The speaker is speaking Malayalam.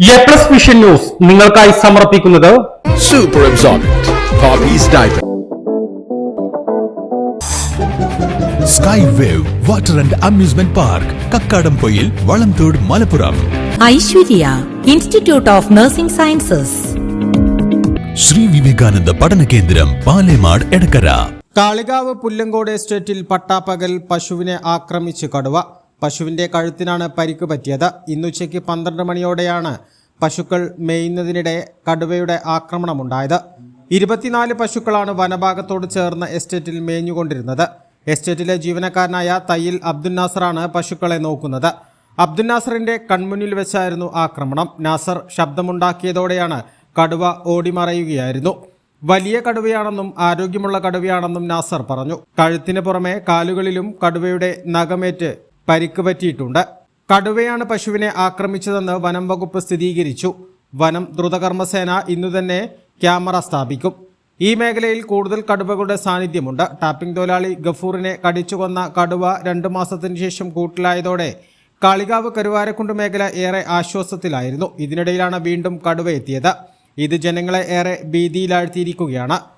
എ പ്ലസ് വിഷൻ ന്യൂസ് നിങ്ങൾക്കായി സമർപ്പിക്കുന്നത് super. Sky wave water and amusement park Kakkadampoyil Valamthode Malappuram Aishwarya institute of nursing sciences Shri Vivekananda പഠന കേന്ദ്രം പാലേമാട് എടക്കര കാളികാവ് പുല്ലങ്കോട് എസ്റ്റേറ്റിൽ പട്ടാപ്പകൽ പശുവിനെ ആക്രമിച്ച് കടുവ. പശുവിന്റെ കഴുത്തിനാണ് പരിക്ക് പറ്റിയത്. ഇന്നുച്ചയ്ക്ക് പന്ത്രണ്ട് മണിയോടെയാണ് പശുക്കൾ മേയുന്നതിനിടെ കടുവയുടെ ആക്രമണമുണ്ടായത്. ഇരുപത്തിനാല് പശുക്കളാണ് വനഭാഗത്തോട് ചേർന്ന് എസ്റ്റേറ്റിൽ മേഞ്ഞുകൊണ്ടിരുന്നത്. എസ്റ്റേറ്റിലെ ജീവനക്കാരനായ തയ്യിൽ അബ്ദുൽ നാസറാണ് പശുക്കളെ നോക്കുന്നത്. അബ്ദുൽ നാസറിന്റെ കൺമുന്നിൽ വെച്ചായിരുന്നു ആക്രമണം. നാസർ ശബ്ദമുണ്ടാക്കിയതോടെയാണ് കടുവ ഓടിമറയുകയായിരുന്നു. വലിയ കടുവയാണെന്നും ആരോഗ്യമുള്ള കടുവയാണെന്നും നാസർ പറഞ്ഞു. കഴുത്തിന് പുറമെ കാലുകളിലും കടുവയുടെ നഖമേറ്റ് പരിക്ക് പറ്റിയിട്ടുണ്ട്. കടുവയാണ് പശുവിനെ ആക്രമിച്ചതെന്ന് വനം വകുപ്പ് സ്ഥിരീകരിച്ചു. വനം ദ്രുതകർമ്മസേന ഇന്നു തന്നെ ക്യാമറ സ്ഥാപിക്കും. ഈ മേഖലയിൽ കൂടുതൽ കടുവകളുടെ സാന്നിധ്യമുണ്ട്. ടാപ്പിംഗ് തൊഴിലാളി ഗഫൂറിനെ കടിച്ചുകൊന്ന കടുവ രണ്ടു മാസത്തിനു ശേഷം കൂട്ടിലായതോടെ കാളികാവ് കരുവാരക്കുണ്ട് മേഖല ഏറെ ആശ്വാസത്തിലായിരുന്നു. ഇതിനിടയിലാണ് വീണ്ടും കടുവ എത്തിയത്. ഇത് ജനങ്ങളെ ഏറെ ഭീതിയിലാഴ്ത്തിയിരിക്കുകയാണ്.